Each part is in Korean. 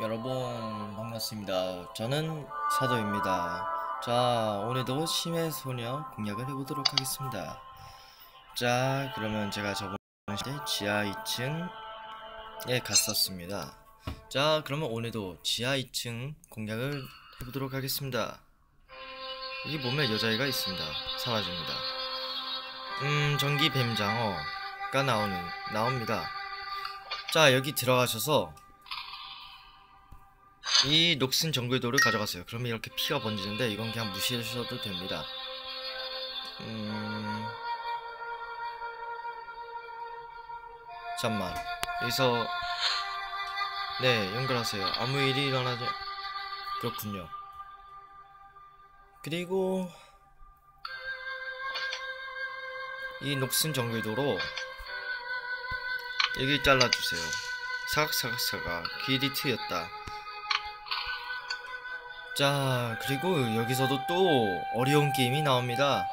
여러분 반갑습니다. 저는 사도입니다. 자 오늘도 심해 소녀 공략을 해보도록 하겠습니다. 자 그러면 제가 저번 시대 지하 2층에 갔었습니다. 자 그러면 오늘도 지하 2층 공략을 해보도록 하겠습니다. 여기 보면 여자애가 있습니다. 사라집니다. 음 전기 뱀장어가 나오는 나옵니다. 자 여기 들어가셔서 이 녹슨 정글도를 가져갔어요. 그러면 이렇게 피가 번지는데 이건 그냥 무시하셔도 됩니다. 음... 잠만 여기서 네 연결하세요. 아무 일이 일어나지 그렇군요. 그리고 이 녹슨 정글도로 여기 잘라주세요. 사각사각사각 길이 트였다. 자 그리고 여기서도 또 어려운 게임이 나옵니다.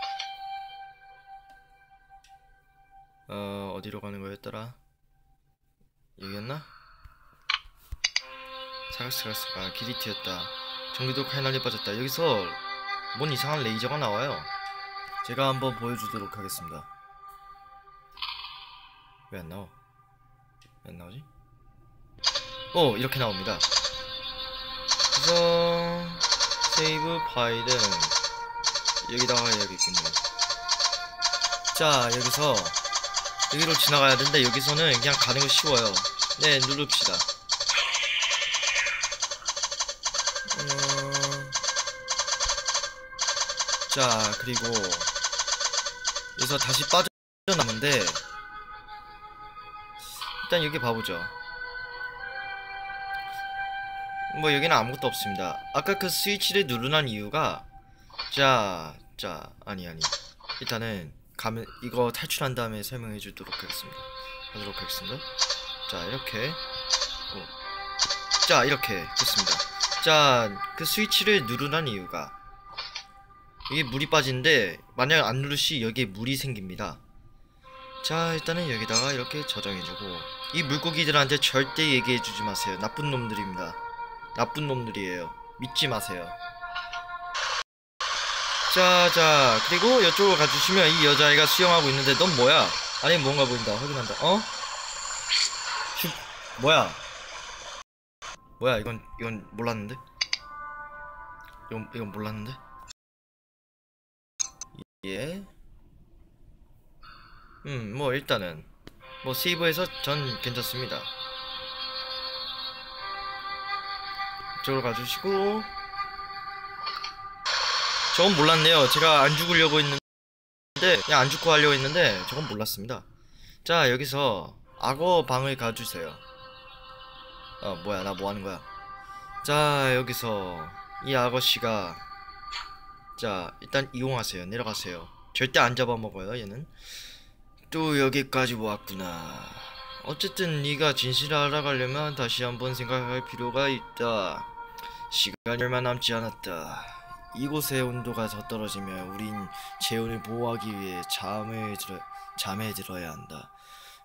어 어디로 가는 거였더라? 여기였나? 사각사각사각 길이 튀었다. 정비도 칼날이 빠졌다. 여기서 뭔 이상한 레이저가 나와요. 제가 한번 보여주도록 하겠습니다. 왜 안 나와? 왜 안 나오지? 오 이렇게 나옵니다 그래서 세이브 파일은 여기다가 해야겠군요. 자 여기서 여기로 지나가야 되는데 여기서는 그냥 가는 거 쉬워요. 네 누릅시다. 음... 자 그리고 여기서 다시 빠져나오는데 일단 여기 봐보죠 뭐 여기는 아무것도 없습니다. 아까 그 스위치를 누르는 이유가 자, 자, 아니 아니. 일단은 가면 이거 탈출한 다음에 설명해 주도록 하겠습니다. 하도록 하겠습니다. 자 이렇게. 어. 자 이렇게. 됐습니다. 자 그 스위치를 누르는 이유가 이게 물이 빠지는데 만약 안 누르시 여기에 물이 생깁니다. 자 일단은 여기다가 이렇게 저장해주고 이 물고기들한테 절대 얘기해주지 마세요. 나쁜 놈들입니다 나쁜 놈들이에요. 믿지 마세요. 자, 자, 그리고 이쪽으로 가주시면 이 여자아이가 수영하고 있는데 넌 뭐야? 아니, 뭔가 보인다. 확인한다. 어? 슉, 뭐야? 뭐야, 이건, 이건 몰랐는데? 이건, 이건 몰랐는데? 예. 음, 뭐, 일단은. 뭐, 세이브해서 전 괜찮습니다. 이쪽으로 가주시고. 저건 몰랐네요. 제가 안 죽으려고 했는데 그냥 안 죽고 하려고 했는데 저건 몰랐습니다. 자 여기서 악어 방을 가주세요. 어 뭐야 나 뭐하는 거야? 자 여기서 이 아저씨가 자 일단 이용하세요. 내려가세요. 절대 안 잡아먹어요 얘는. 또 여기까지 왔구나. 어쨌든 네가 진실을 알아가려면 다시 한번 생각할 필요가 있다 시간이 얼마 남지 않았다. 이곳의 온도가 더 떨어지면 우린 재혼을 보호하기 위해 잠을 들어, 잠에 들어야 한다.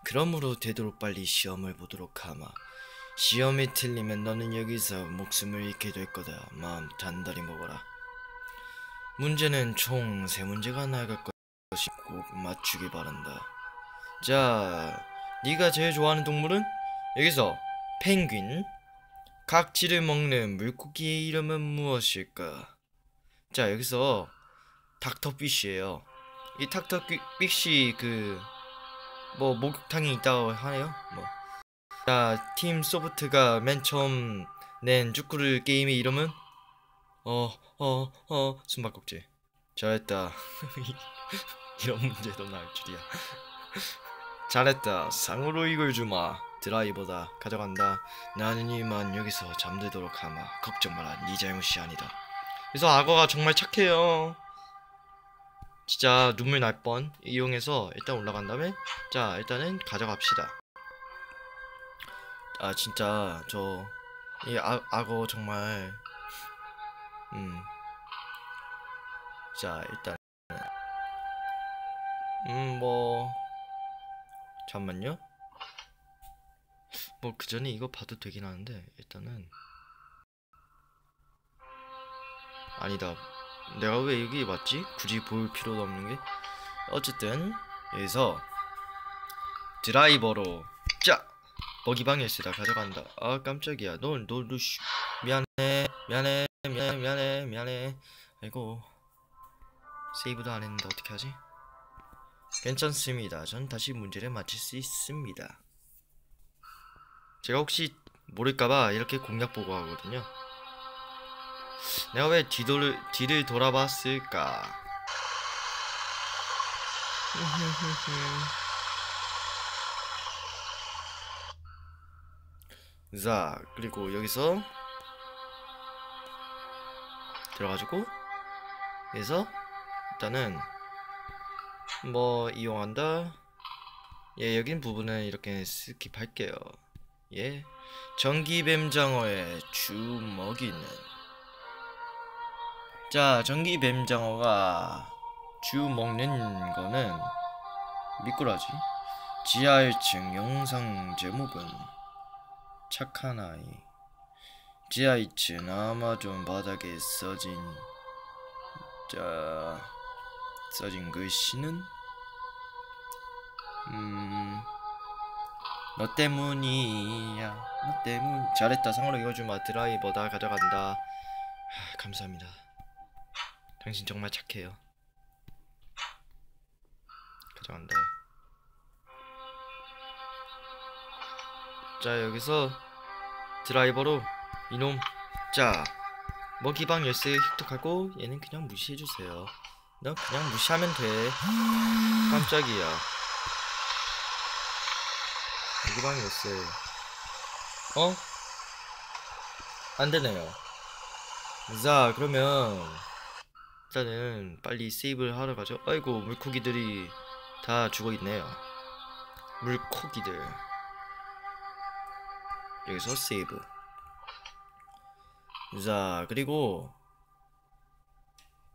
그러므로 되도록 빨리 시험을 보도록 하마. 시험이 틀리면 너는 여기서 목숨을 잃게 될 거다. 마음 단단히 먹어라. 문제는 총 세 문제가 나갈 것이 꼭 맞추기 바란다. 자, 네가 제일 좋아하는 동물은 여기서 펭귄, 각지를 먹는 물고기의 이름은 무엇일까? 자 여기서 닥터피쉬예요. 이 닥터피쉬 그 뭐 목욕탕이 있다고 하네요. 뭐. 자, 팀 소프트가 맨 처음 낸 축구를 게임의 이름은 어, 어, 어, 숨바꼭질. 잘했다. 이런 문제도 나올 줄이야. 잘했다. 상으로 이걸 주마. 드라이버다. 가져간다. 나는 이만 여기서 잠들도록 하마. 걱정 마라. 네 잘못이 아니다. 그래서 악어가 정말 착해요. 진짜 눈물 날 뻔. 이용해서 일단 올라간 다음에 자 일단은 가져갑시다. 아 진짜 저 이 악어 정말 음. 자 일단 음뭐 잠만요. 뭐 그 전에 이거 봐도 되긴 하는데 일단은. 아니다. 내가 왜 여기 왔지? 굳이 볼 필요도 없는 게. 어쨌든 여기서 드라이버로 짜 먹이방에 쓰다. 가져간다. 아 깜짝이야. 넌너너 너, 미안해. 미안해. 미안해. 미안해. 미안해. 아이고. 세이브도 안 했는데 어떻게 하지? 괜찮습니다. 전 다시 문제를 맞힐 수 있습니다. 제가 혹시 모를까봐 이렇게 공략 보고 하거든요. 내가 왜 뒤돌, 뒤를 돌아봤을까? 자 그리고 여기서 들어가지고 여기서 일단은 뭐 이용한다. 예 여긴 부분은 이렇게 스킵할게요 예 전기뱀장어의 주먹이는. 자 전기뱀장어가 주 먹는 거는 미꾸라지? 지하 1층 영상 제목은 착한 아이. 지하 2층 아마존 바닥에 써진 자 써진 글씨는? 음... 너 때문이야 너 때문. 잘했다. 상으로 이어주마. 드라이버다. 가져간다. 하, 감사합니다. 당신 정말 착해요. 가져간다. 자 여기서 드라이버로 이놈. 자 먹이방 열쇠 획득하고 얘는 그냥 무시해주세요. 너 그냥 무시하면 돼. 깜짝이야 열쇠 어? 안되네요. 자 그러면 일단은 빨리 세이브를 하러 가죠. 아이고 물고기들이 다 죽어있네요. 물고기들. 여기서 세이브. 자 그리고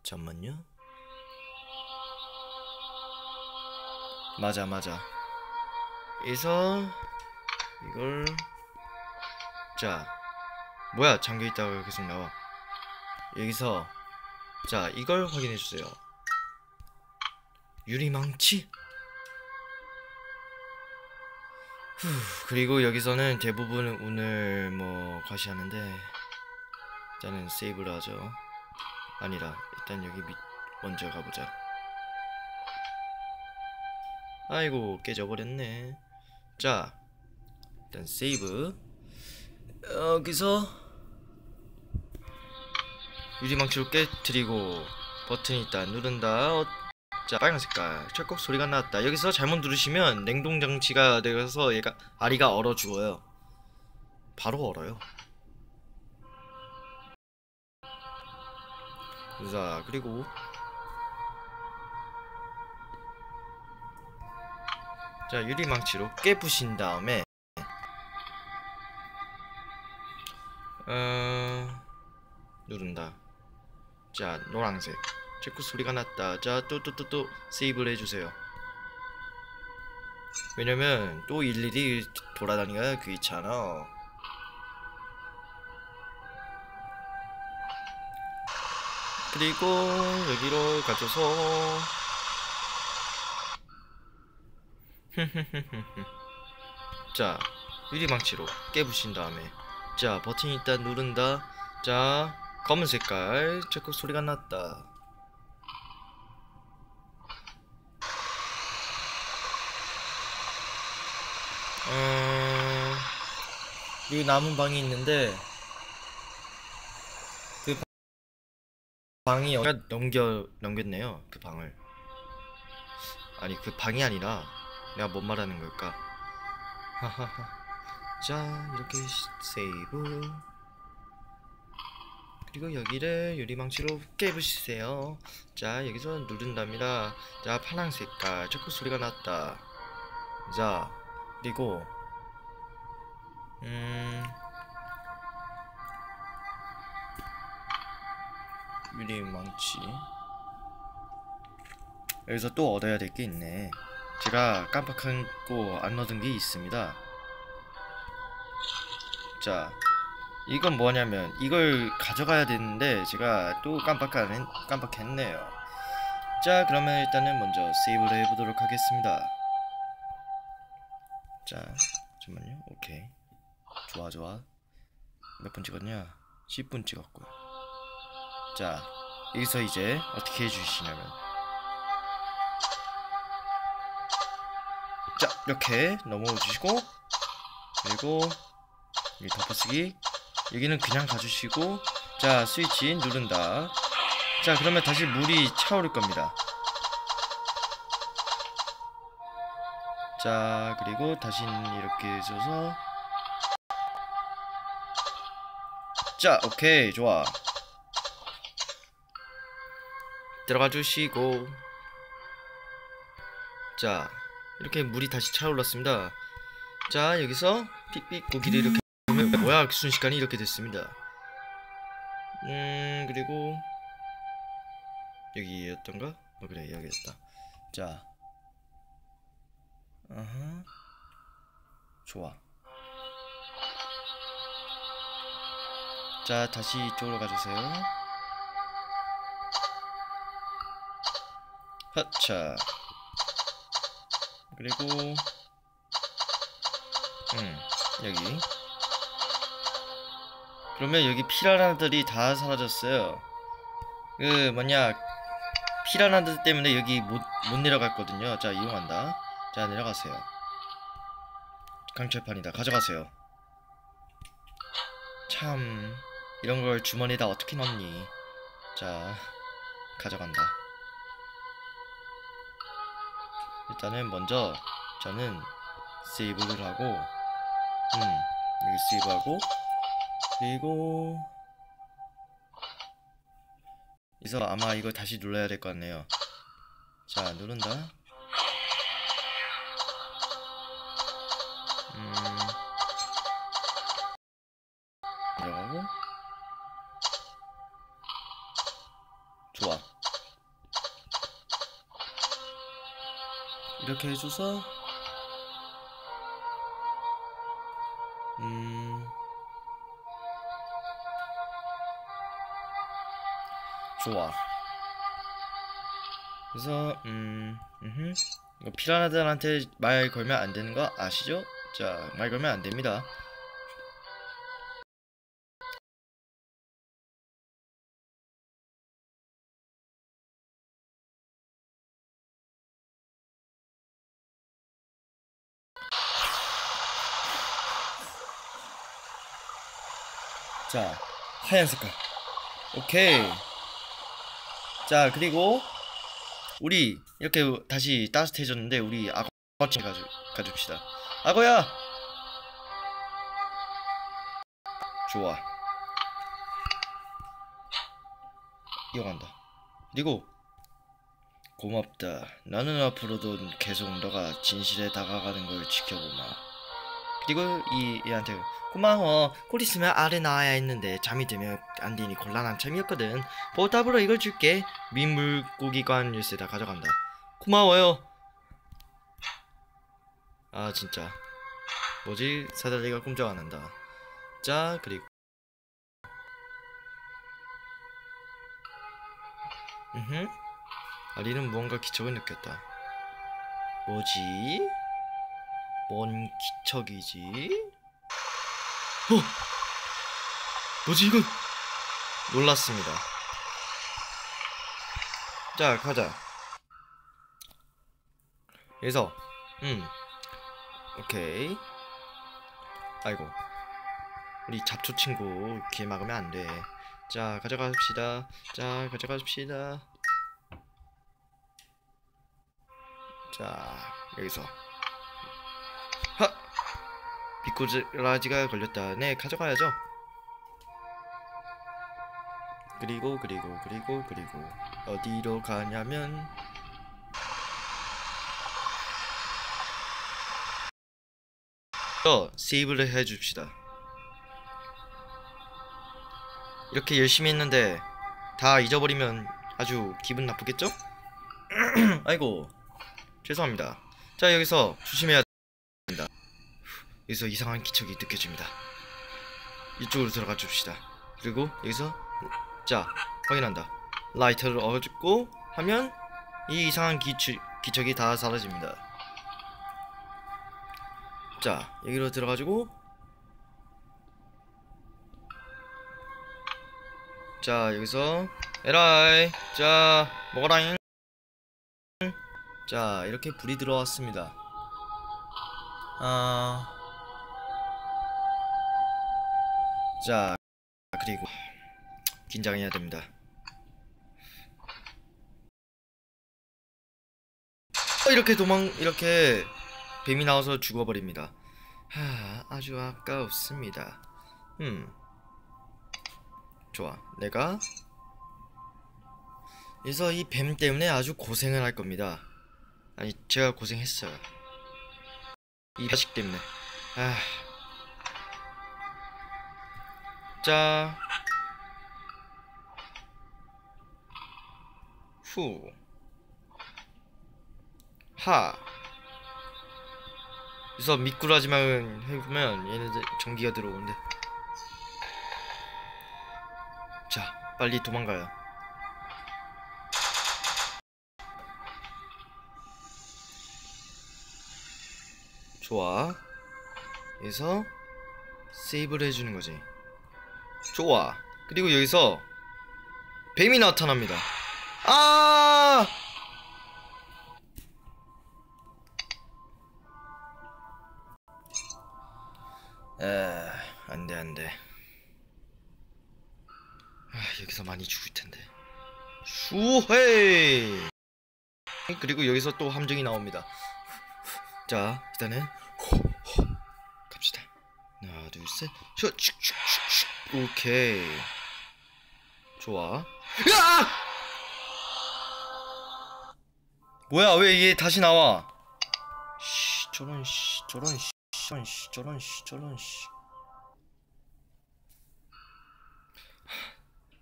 잠만요. 맞아 맞아 여기서 이걸 자 뭐야? 잠겨있다가 계속 나와. 여기서 자 이걸 확인해주세요. 유리망치? 후, 그리고 여기서는 대부분 운을 뭐 과시하는데 일단은 세이브를 하죠. 아니라 일단 여기 밑 먼저 가보자. 아이고 깨져버렸네 자 일단 세이브. 여기서 유리망치로 깨뜨리고 버튼이 있다. 누른다. 어, 자 빨간 색깔. 철컥 소리가 났다. 여기서 잘못 누르시면 냉동장치가 되어서 얘가 아리가 얼어 죽어요. 바로 얼어요. 자 그리고 자 유리망치로 깨부신 다음에 어... 누른다. 자 노란색. 체크 소리가 났다. 자 또 또 또 또 세이브를 해주세요. 왜냐면 또 일일이 돌아다니기가 귀찮아. 그리고 여기로 가져서 자 유리망치로 깨부신 다음에 자 버튼 일단 누른다. 자 검은 색깔 체크 소리가 났다. 어... 여기 남은 방이 있는데 그 방이 가 넘겨 넘겼네요 그 방을. 아니 그 방이 아니라 내가 뭔 말하는 걸까? 하하하. 자 이렇게 세이브. 그리고 여기를 유리망치로 깨부시세요. 자 여기서 누른답니다. 자 파란 색깔. 초코 소리가 났다. 자 그리고 음 유리망치. 여기서 또 얻어야 될 게 있네 제가 깜빡하고 안 얻은 게 있습니다 자 이건 뭐냐면 이걸 가져가야 되는데 제가 또 깜빡한 깜빡했네요. 자 그러면 일단은 먼저 세이브를 해보도록 하겠습니다. 자 잠깐만요. 오케이 좋아 좋아 몇 분 찍었냐? 10분 찍었고요. 자 여기서 이제 어떻게 해주시냐면 이렇게 넘어주시고 그리고 여기 덮어쓰기. 여기는 그냥 가주시고 자 스위치 누른다. 자 그러면 다시 물이 차오를 겁니다. 자 그리고 다시 이렇게 해줘서. 자 오케이 좋아. 들어가 주시고. 자 이렇게 물이 다시 차올랐습니다. 자 여기서 픽픽 고기를 이렇게 보면 뭐야? 순식간에 이렇게 됐습니다. 음 그리고 여기였던가? 어 그래 여기였다. 자 아하. 좋아. 자 다시 이쪽으로 가주세요. 하차 그리고 음 여기. 그러면 여기 피라나들이 다 사라졌어요. 그 뭐냐 피라나들 때문에 여기 못, 못 내려갔거든요. 자 이용한다. 자 내려가세요. 강철판이다. 가져가세요. 참 이런 걸 주머니에다 어떻게 넣니? 자 가져간다 일단은 먼저 저는 세이브를 하고 음 여기 세이브하고 그리고 그래서 아마 이거 다시 눌러야 될 것 같네요. 자 누른다 이렇게 해줘서 음 좋아 그래서 음 음흠. 이거 피라나들한테 말 걸면 안 되는 거 아시죠? 자 말 걸면 안 됩니다 자 하얀 색깔. 오케이. 자 그리고 우리 이렇게 다시 따뜻해졌는데 우리 악어 좀 가져, 가줍시다. 악어야! 좋아. 이어간다. 그리고 고맙다. 나는 앞으로도 계속 너가 진실에 다가가는 걸 지켜보마 그리고 이 얘한테 고마워. 곧 있으면 아래 나와야 했는데 잠이 들면 안 되니 곤란한 참이었거든. 보답으로 이걸 줄게. 민물고기관 열쇠다 가져간다. 고마워요. 아 진짜. 뭐지? 사다리가 꼼짝 안 한다. 자 그리고 음흠. 아리는 무언가 기척을 느꼈다. 뭐지 뭔 기척이지 어! 뭐지 이건? 놀랐습니다. 자 가자. 그래서 음 오케이. 아이고 우리 잡초 친구 귀에 막으면 안 돼. 자 가져가십시다. 자 가져가십시다. 자 여기서 하 비꼬라지가 걸렸다. 네, 가져가야죠. 그리고 그리고 그리고 그리고 어디로 가냐면 어, 세이브를 해줍시다. 이렇게 열심히 했는데 다 잊어버리면 아주 기분 나쁘겠죠? 아이고 죄송합니다. 자 여기서 조심해야 됩니다. 여기서 이상한 기척이 느껴집니다. 이쪽으로 들어가 줍시다. 그리고 여기서 자 확인한다. 라이터를 얻고 하면 이 이상한 기추, 기척이 다 사라집니다. 자 여기로 들어가지고 자 여기서 에라이 자 먹어라잉. 자 이렇게 불이 들어왔습니다. 아... 자 그리고 긴장해야 됩니다. 어, 이렇게 도망 이렇게 뱀이 나와서 죽어버립니다. 하 아주 아까웠습니다. 음. 좋아. 내가 그래서 이 뱀 때문에 아주 고생을 할 겁니다. 아니 제가 고생했어요. 이 자식 때문에. 아. 자 후. 하. 그래서 미꾸라지만 해보면 얘네들 전기가 들어오는데. 자, 빨리 도망가요. 좋아. 여기서 세이브를 해주는 거지. 좋아. 그리고 여기서 뱀이 나타납니다. 아! 에, 안 돼, 안 돼. 아, 여기서 많이 죽을 텐데. 슈헤이! 그리고 여기서 또 함정이 나옵니다. 자, 일단은. 갑시다. 하나, 둘, 셋. 슈, 슉, 슉, 슉, 슉. 오케이. 좋아. 으악! 뭐야, 왜 얘 다시 나와? 씨, 저런 씨, 저런 씨, 저런 씨, 저런 씨, 저런 씨.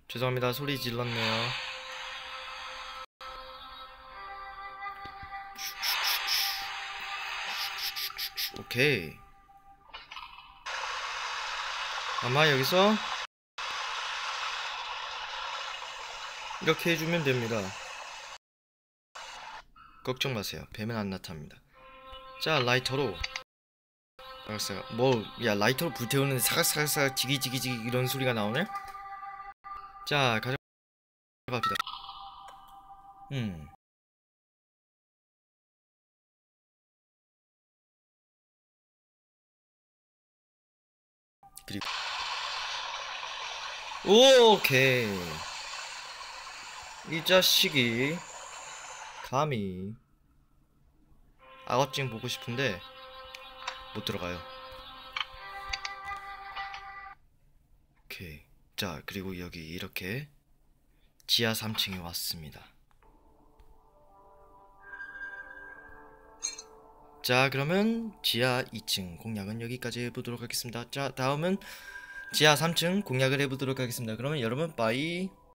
죄송합니다. 소리 질렀네요. 오케이. 아마 여기서 이렇게 해주면 됩니다. 걱정 마세요. 뱀은 안 나타납니다. 자, 라이터로 사각사각 뭐, 야 라이터로 불태우는 사각사각사각 지기지기지기 이런 소리가 나오네? 자, 가져갑시다. 음. 그리고 오케이. 이 자식이 감히 악어찡 보고 싶은데 못 들어가요. 오케이. 자 그리고 여기 이렇게 지하 3층에 왔습니다. 자 그러면 지하 2층 공략은 여기까지 해보도록 하겠습니다. 자 다음은 지하 3층 공략을 해보도록 하겠습니다. 그러면 여러분 빠이